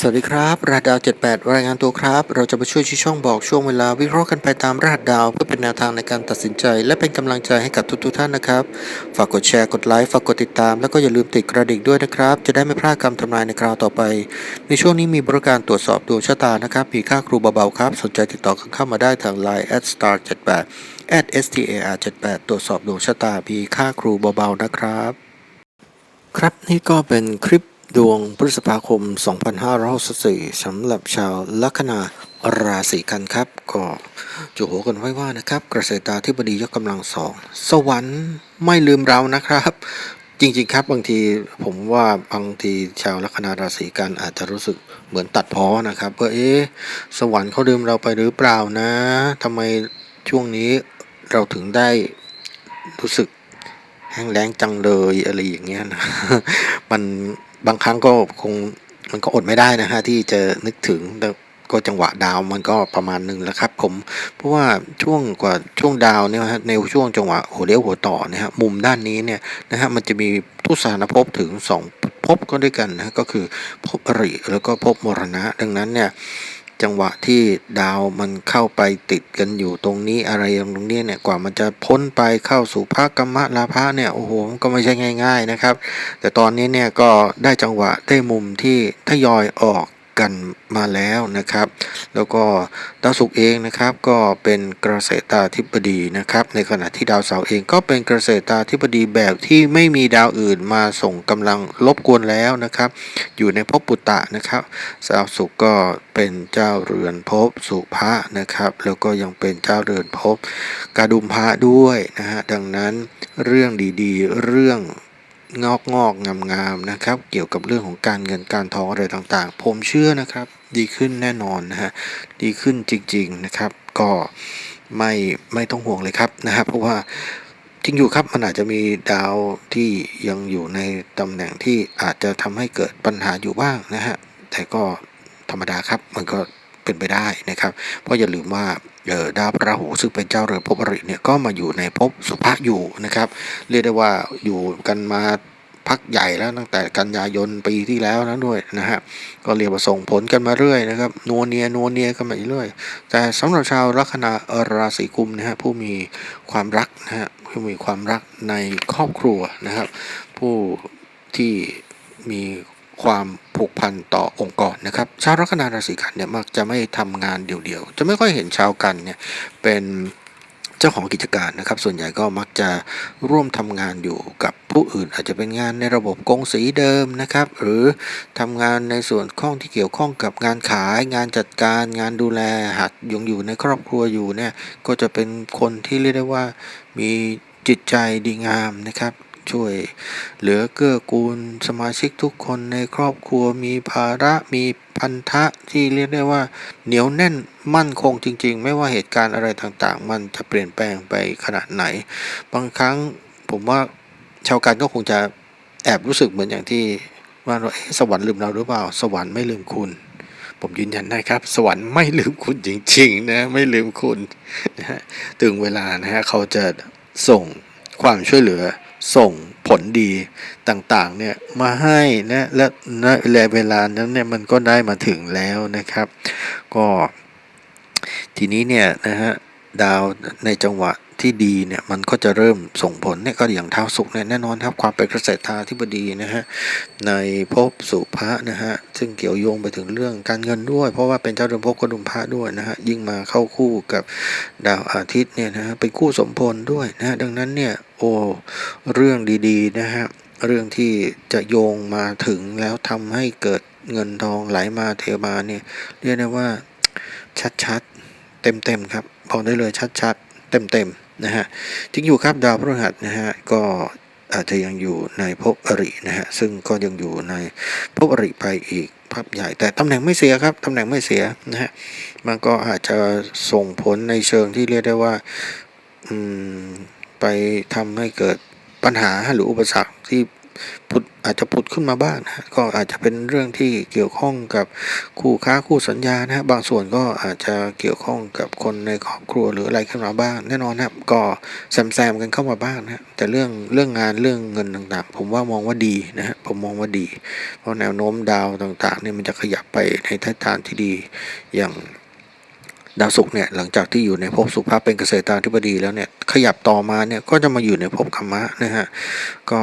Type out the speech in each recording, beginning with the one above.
สวัสดีครับรหัสดาว 78 รายงานตัวครับ เราจะมาช่วยชี้ช่องบอกช่วงเวลาวิเคราะห์กันไปตามรหัสดาวเพื่อเป็นแนวทางในการตัดสินใจ และเป็นกำลังใจให้กับทุกๆท่านนะครับ ฝากกดแชร์กดไลค์ฝากกดติดตาม แล้วก็อย่าลืมติดกระดิ่งด้วยนะครับ จะได้ไม่พลาดคำทำนายในคราวต่อไป ในช่วงนี้มีบริการตรวจสอบดวงชะตานะครับมีค่าครูเบาๆครับ สนใจติดต่อเข้ามาได้ทาง Line star 78 star 78ตรวจสอบดวงชะตามีค่าครูเบาๆนะครับ ครับนี่ก็เป็นคลิป ดวงพฤษภาคม 2564สำหรับชาวลัคนาราศีกันครับ ก็จุโหกันไว้ว่านะครับกระเกตราธิบดียกกำลังสอง สวรรค์ไม่ลืมเรานะครับ จริง ๆ ครับบางทีผมว่าบางทีชาวลัคนาราศีกันอาจจะรู้สึกเหมือนตัดพ้อนะครับว่าเอ๊ะสวรรค์เขาลืมเราไปหรือเปล่านะทำไมช่วงนี้เราถึงได้รู้สึกแห้งแล้งจังเลยอะไรอย่างเงี้ยนะมัน บางครั้งก็คงมันก็อดไม่ได้นะฮะที่จะนึกถึงแต่ก็จังหวะดาวมันก็ประมาณหนึ่งแล้วครับ ผมเพราะว่าช่วงกว่าช่วงดาวเนี่ยฮะในช่วงจังหวะหัวเลี้ยวหัวต่อนะฮะมุมด้านนี้เนี่ยนะฮะมันจะมีทุสานภพถึงสองภพก็ด้วยกันนะฮะก็คือภพอริแล้วก็ภพมรณะ ดังนั้นเนี่ย จังหวะที่ดาวมันเข้าไปติดกันอยู่ตรงนี้อะไรตรงนี้เนี่ยกว่ามันจะพ้นไปเข้าสู่ภาคกรรมะลาภะเนี่ยโอ้โหมันก็ไม่ใช่ง่าย ๆนะครับ แต่ตอนนี้เนี่ยก็ได้จังหวะได้มุมที่ทยอยออก กันมาแล้วนะครับ แล้วก็ดาวศุกร์เองนะครับก็เป็นเกษตราธิบดีนะครับ ในขณะที่ดาวเสาร์เองก็เป็นเกษตราธิบดีแบบที่ไม่มีดาวอื่นมาส่งกำลังรบกวนแล้วนะครับ อยู่ในภพปุตตะนะครับดาวศุกร์ก็เป็นเจ้าเรือนภพสุภะนะครับ แล้วก็ยังเป็นเจ้าเรือนภพกาดุมพะด้วยนะฮะดังนั้นเรื่องดีๆ เรื่อง งอกงอกงามงามๆนะครับ เกี่ยวกับเรื่องของการเงินการทองอะไรต่างๆ ผมเชื่อนะครับ ดีขึ้นแน่นอนนะฮะดีขึ้นจริงๆนะครับ ก็ไม่ไม่ต้องห่วงเลยครับนะครับเพราะว่าจริงอยู่ครับมันอาจจะมีดาวที่ยังอยู่ในตำแหน่งที่อาจจะทำให้เกิดปัญหาอยู่บ้างนะฮะแต่ก็ธรรมดาครับมันก็ เป็นไปได้นะครับ เพราะอย่าลืมว่าเดาวราหูซึ่งเป็นเจ้าเรือนภพอริเนี่ยก็มาอยู่ในภพสุภะอยู่นะครับ เรียกได้ว่าอยู่กันมาพักใหญ่แล้วตั้งแต่กันยายนปีที่แล้วนะด้วยนะฮะก็เรียกว่าส่งผลกันมาเรื่อยนะครับนัวเนียนัวเนียกันมาเรื่อย แต่สำหรับชาวลัคนาราศีกุมนะฮะผู้มีความรักนะฮะผู้มีความรักในครอบครัวนะครับ ผู้ที่มี ความผูกพันต่อองค์กรนะครับ ชาวลัคนาราศีกันเนี่ยมักจะไม่ทำงานเดี่ยวๆ จะไม่ค่อยเห็นชาวกันเนี่ยเป็นเจ้าของกิจการนะครับ ส่วนใหญ่ก็มักจะร่วมทำงานอยู่กับผู้อื่น อาจจะเป็นงานในระบบกงสีเดิมนะครับ หรือทำงานในส่วนข้องที่เกี่ยวข้องกับงานขาย งานจัดการงานดูแลหากยังอยู่ในครอบครัวอยู่เนี่ยก็จะเป็นคนที่เรียกได้ว่ามีจิตใจดีงามนะครับ ช่วย เหลือเกื้อกูลสมาชิกทุกคนในครอบครัวมีภาระมีพันธะที่เรียกได้ว่า เหนียวแน่นมั่นคงจริง ๆ ไม่ว่าเหตุการณ์อะไรต่างๆ มันจะเปลี่ยนแปลงไปขนาดไหน บางครั้งผมว่าชาวการก็คงจะแอบรู้สึกเหมือนอย่างที่ว่าเราสวรรค์ลืมเราหรือเปล่า สวรรค์ไม่ลืมคุณ ผมยืนยันได้ครับ สวรรค์ไม่ลืมคุณจริงๆนะไม่ลืมคุณนะฮะถึงเวลานะฮะเขาจะส่งความช่วยเหลือ ส่งผลดีต่างๆเนี่ยมาให้นะและณเวลานั้นเนี่ยมันก็ได้มาถึงแล้วนะครับ ก็ทีนี้เนี่ยนะฮะดาวในจังหวะ ที่ดีเนี่ยมันก็จะเริ่มส่งผลเนี่ยก็อย่างเท้าสุกเนี่ยแน่นอนครับความเป็นเกษตราธิบดีนะฮะในภพสุภะนะฮะซึ่งเกี่ยวโยงไปถึงเรื่องการเงินด้วย เพราะว่าเป็นเจ้าเรือนภพกดุมพระด้วยนะฮะยิ่งมาเข้าคู่กับดาวอาทิตย์เนี่ยนะฮะเป็นคู่สมพลด้วยนะฮะดังนั้นเนี่ยโอ้เรื่องดีๆนะฮะเรื่องที่จะโยงมาถึงแล้วทำให้เกิดเงินทองไหลมาเทมาเนี่ยเรียกได้ว่าชัดๆเต็มๆครับบอกได้เลยชัดๆ เต็มๆนะฮะทิ้งอยู่ครับดาวพฤหัสนะฮะก็อาจจะยังอยู่ในภพอรินะฮะซึ่งก็ยังอยู่ในภพอริไปอีกภาพใหญ่แต่ตำแหน่งไม่เสียครับตำแหน่งไม่เสียนะฮะมันก็อาจจะส่งผลในเชิงที่เรียกได้ว่าไปทำให้เกิดปัญหาหรืออุปสรรคที่ ผุดอาจจะผุดขึ้นมาบ้างนะก็อาจจะเป็นเรื่องที่เกี่ยวข้องกับคู่ค้าคู่สัญญานะฮะบางส่วนก็อาจจะเกี่ยวข้องกับคนในครอบครัวหรืออะไรขึ้นมาบ้าง แน่นอนนะครับก็แซมแซมๆกันเข้ามาบ้างนะฮะแต่เรื่องเรื่องงานเรื่องเงินต่างๆ ผมว่ามองว่าดีนะฮะผมมองว่าดี เพราะแนวโน้มดาวต่างๆเนี่ยมันจะขยับไปในทิศทางที่ดีอย่าง ดาวศุกร์เนี่ยหลังจากที่อยู่ในภพสุภาพเป็นเกษตราธิบดีแล้วเนี่ยขยับต่อมาเนี่ยก็จะมาอยู่ในภพกรรมะนะฮะก็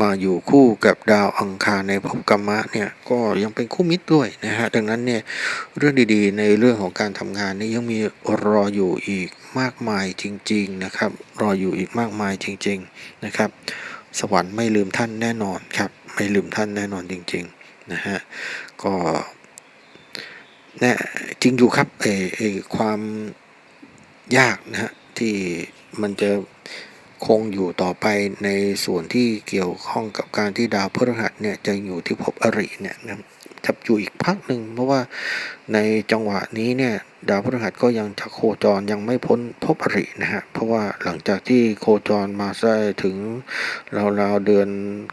มาอยู่คู่กับดาวอังคารในภพกรรมะเนี่ยก็ยังเป็นคู่มิตรด้วยนะฮะดังนั้นเนี่ยเรื่องดีๆ ในเรื่องของการทำงานนี่ยังมีรออยู่อีกมากมายจริง ๆนะครับ รออยู่อีกมากมายจริง ๆนะครับ สวรรค์ไม่ลืมท่านแน่นอนครับไม่ลืมท่านแน่นอนจริงๆนะฮะก็ แน่จริงอยู่ครับเออเอความยากนะฮะที่มันจะคงอยู่ต่อไปในส่วนที่เกี่ยวข้องกับการที่ดาวพฤหัสเนี่ยจะอยู่ที่ภพอริเนี่ยนะครับจะอยู่อีกพักหนึ่งเพราะว่าในจังหวะนี้เนี่ย ดาวพฤหัสก็ยังจะโคจรยังไม่พ้นภพอรินะฮะ เพราะว่าหลังจากที่โคจรมาได้ถึงราวๆเดือน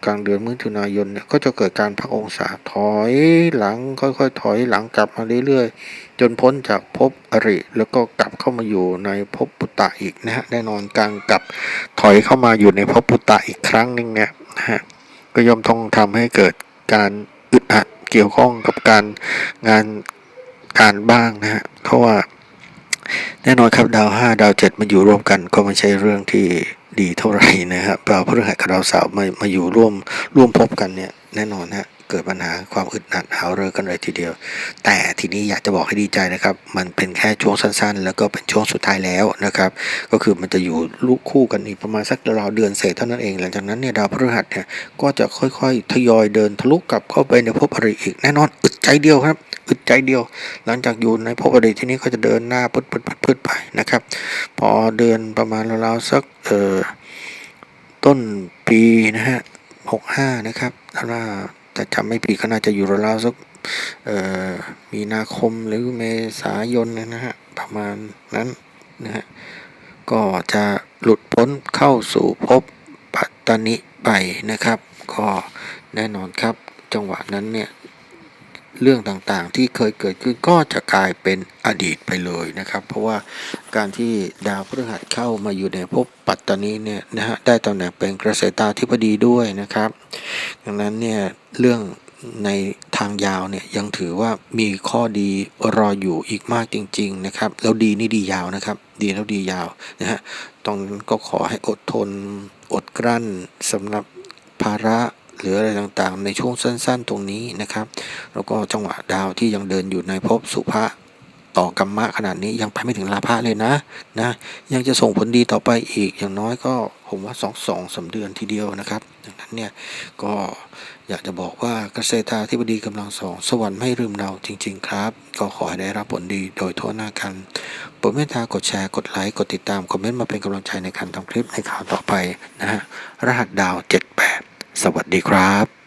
กลางเดือนมิถุนายนเนี่ยก็จะเกิดการพักองศาถอยหลังค่อยๆ ถอยหลังกลับมาเรื่อยๆ จนพ้นจากภพอริ แล้วก็กลับเข้ามาอยู่ในภพปุตตะอีกนะฮะแน่นอนการกลับถอยเข้ามาอยู่ในภพปุตตะอีกครั้งหนึ่งเนี่ยนะฮะก็ย่อมต้องทำให้เกิดการอึดอัดเกี่ยวข้องกับการงาน การบ้างนะฮะเพราะว่าแน่นอนครับดาวห้าดาวเจ็ดมาอยู่ร่วมกันก็ไม่ใช่เรื่องที่ดีเท่าไหร่นะครับดาวพฤหัสกับดาวเสาร์มามาอยู่ร่วมร่วมพบกันเนี่ยแน่นอนฮะเกิดปัญหาความอึดอัดหาเรือกันเลยทีเดียว แต่ทีนี้อยากจะบอกให้ดีใจนะครับ มันเป็นแค่ช่วงสั้นๆ แล้วก็เป็นช่วงสุดท้ายแล้วนะครับ ก็คือมันจะอยู่ลูกคู่กันอีกประมาณสักราวเดือนเศษเท่านั้นเอง หลังจากนั้นเนี่ยดาวพฤหัสเนี่ยก็จะค่อยๆ ทยอยเดินทะลุกลับเข้าไปในภพอริอีกแน่นอนอึดใจเดียวครับ อึดใจเดียว หลังจากอยู่ในภพอดีตที่นี้ก็จะเดินหน้าพึดพึดพึดพึดไปนะครับ พอเดือนประมาณราวๆสักเอ่อต้นปีนะฮะหกห้านะครับถ้าว่าแต่จำไม่ผิดก็น่าจะอยู่ราวๆสักเอ่อมีนาคมหรือเมษายนนะฮะประมาณนั้นนะฮะก็จะหลุดพ้นเข้าสู่ภพปัตตนิไปนะครับ ก็แน่นอนครับจังหวะนั้นเนี่ย เรื่องต่างๆ ที่เคยเกิดขึ้นก็จะกลายเป็นอดีตไปเลยนะครับ เพราะว่าการที่ดาวพฤหัสเข้ามาอยู่ในภพปัตตานีเนี่ยนะฮะได้ตำแหน่งเป็นเกษตราธิบดีด้วยนะครับ ดังนั้นเนี่ยเรื่องในทางยาวเนี่ยยังถือว่ามีข้อดีรออยู่อีกมากจริง ๆ นะครับแล้วดีนี่ดียาวนะครับ ดีแล้วดียาวนะฮะตรงนั้นก็ขอให้อดทนอดกลั้นสำหรับภาระ หรืออะไรต่างๆ ในช่วงสั้น ๆ ตรงนี้นะครับ แล้วก็จังหวะดาวที่ยังเดินอยู่ในภพสุภะต่อกรรมะขนาดนี้ยังไปไม่ถึงลาภะเลยนะนะยังจะส่งผลดีต่อไปอีกอย่างน้อยก็ผมว่าสองสองสาเดือนทีเดียวนะครับดังนั้นเนี่ยก็อยากจะบอกว่าเกษตราธิบดีกำลังสองสวรรค์ไม่ลืมเราจริง ๆ ครับ ก็ขอให้ได้รับผลดีโดยทั่วหน้ากันโปรดเมตตากดแชร์กดไลค์กดติดตามคอมเมนต์มาเป็นกำลังใจในการทำคลิปในข่าวต่อไปนะฮะรหัสดาว7 สวัสดีครับ